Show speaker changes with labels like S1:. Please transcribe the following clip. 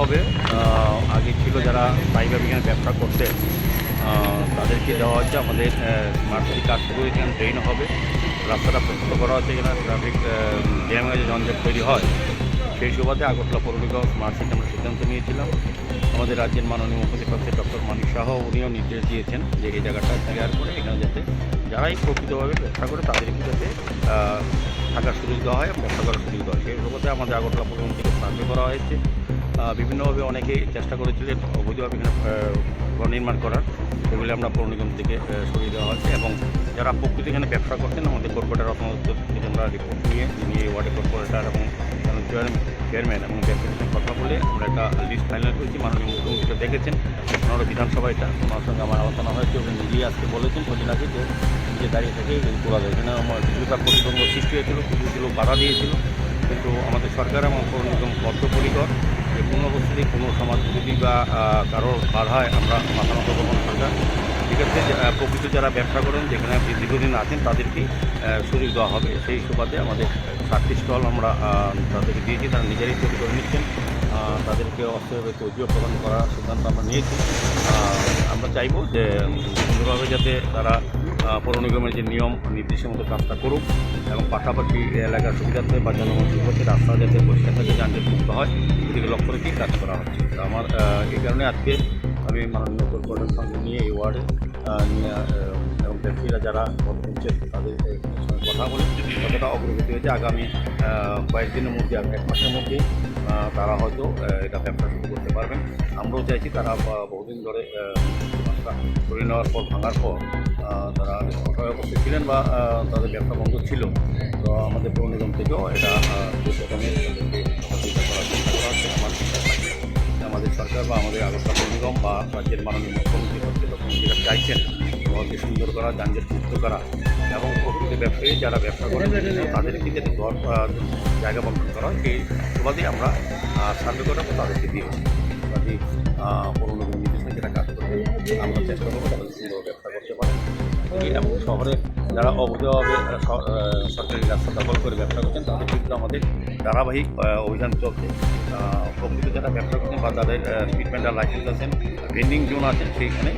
S1: হবে। আগে ছিল যারা স্থায়ীভাবে এখানে ব্যবসা করতে তাদেরকে দেওয়া হচ্ছে। আমাদের মার্কেটি কাজ শুরু এখানে ট্রেন হবে। রাস্তাটা প্রস্তুত করা হচ্ছে এখানে ট্রাফিক জ্যাম হয়ে যে তৈরি হয়, সেই সুবাদে আগরতলা পৌর নিগম স্মার্ট সিটি আমরা সিদ্ধান্ত নিয়েছিলাম। আমাদের রাজ্যের মাননীয় মুখ্যমন্ত্রী ডক্টর মানিক শাহ উনিও নির্দেশ দিয়েছেন যে এই জায়গাটা ক্লিয়ার করে এখানে যাতে যারাই প্রকৃতভাবে ব্যবসা করে, তাদেরকে যাতে থাকার সুযোগ দেওয়া হয়, ব্যবসা করার সুযোগ দেওয়া হয়। সেই সুবাদে আমাদের আগরতলা পৌর নিগম থেকে সার্ভে করা হয়েছে। বিভিন্নভাবে অনেকেই চেষ্টা করেছিলেন অবৈধভাবে এখানে ঘর নির্মাণ করার। সেগুলি আমরা পৌর নিগম থেকে সরিয়ে দেওয়া হচ্ছে এবং যারা প্রকৃতি এখানে ব্যবসা করতেন, আমাদের কর্পোরেটর রত্নদত্ত থেকে আমরা রিপোর্ট নিয়ে, যিনি ওয়ার্ডের কর্পোরেটর এবং চেয়ারম্যান এবং সঙ্গে কথা বলে আমরা একটা লিস্ট ফাইনাল করেছি। মাননীয় মুখ্যমন্ত্রীকে দেখেছেন। ওনারা বিধানসভায় এটা। ওনার সঙ্গে আমার আলোচনা হয়েছে। উনি নিজেই আজকে বলেছেন কদিন আগে যে নিজে দাঁড়িয়ে থেকে তোলা যায় এখানে আমার কিছুটা প্রতিবন্ধ সৃষ্টি হয়েছিল, কিছু লোক বাধা দিয়েছিল। কিন্তু আমাদের সরকার এবং পৌর নিগম বদ্ধপরিকর কোনো অবস্থাতেই কোনো সমাজ বিরোধী বা কারোর বাধায় আমরা মাথা নত করব সরকার। যে, আহ, প্রকৃত যারা ব্যবসা করেন যেখানে আপনি দীর্ঘদিন আছেন তাদেরকেই সুযোগ দেওয়া হবে। সেই সুবাদে আমাদের সাতটি স্টল আমরা তাদেরকে দিয়েছি তারা নিজেরাই তৈরি করে নিচ্ছেন। তাদেরকে অস্থায়ীভাবে তৈরিও প্রদান করার সিদ্ধান্ত আমরা নিয়েছি। আমরা চাইব যে সুন্দরভাবে যাতে তারা পৌর নিগমের যে নিয়ম, নির্দেশের মতো কাজটা করুক এবং পাশাপাশি এলাকার সুবিধার্থে বা জনগণ সুবিধার্থে রাস্তা যাতে পরিষ্কার থাকে যানজট মুক্ত হয় সেদিকে লক্ষ্য রেখেই কাজ করা হচ্ছে। আমার এই কারণে আজকে আমি মাননীয় কর্পোরেটের সঙ্গে নিয়ে এই ওয়ার্ডে এবং ব্যক্তিরা যারা দিচ্ছেন তাদের সঙ্গে কথা বলে কতটা অগ্রগতি হয়েছে, আগামী কয়েকদিনের মধ্যে এক মাসের মধ্যেই তারা হয়তো এটা ব্যবসা শুরু করতে পারবেন। আমরাও চাইছি তারা বহুদিন ধরে করে নেওয়ার পর, ভাঙার পর তারা অসহায় অবস্থায় ছিলেন বা তাদের ব্যবসা বন্ধ ছিল। তো আমাদের পৌর নিগম থেকেও এটা দুর্ঘটনে তাদেরকে করা আমাদের সরকার বা আমাদের আগরতলা পৌর নিগম বা রাজ্যের মাননীয় মুখ্যমন্ত্রী যেটা চাইছেন শহরকে সুন্দর করা, যানজট মুক্ত করা এবং প্রকৃত ব্যবসায়ী যারা ব্যবসা করেন তাদেরকে যাতে ঘর জায়গা বন্ধন করা হয়, সেই সুবাদে আমরা সার্ভে করাবো তাদেরকে দিয়েছি ব্যবসা করতে পারেন। এবং শহরে যারা অবৈধভাবে সরকারি রাস্তা দখল করে ব্যবসা করছেন, তাদের বিরুদ্ধে আমাদের ধারাবাহিক অভিযান চলছে। প্রকৃত যারা ব্যবসা করছেন বা যাদের ট্রিটমেন্টাল লাইসেন্স আছেন ভেন্ডিং জোন আছেন সেইখানে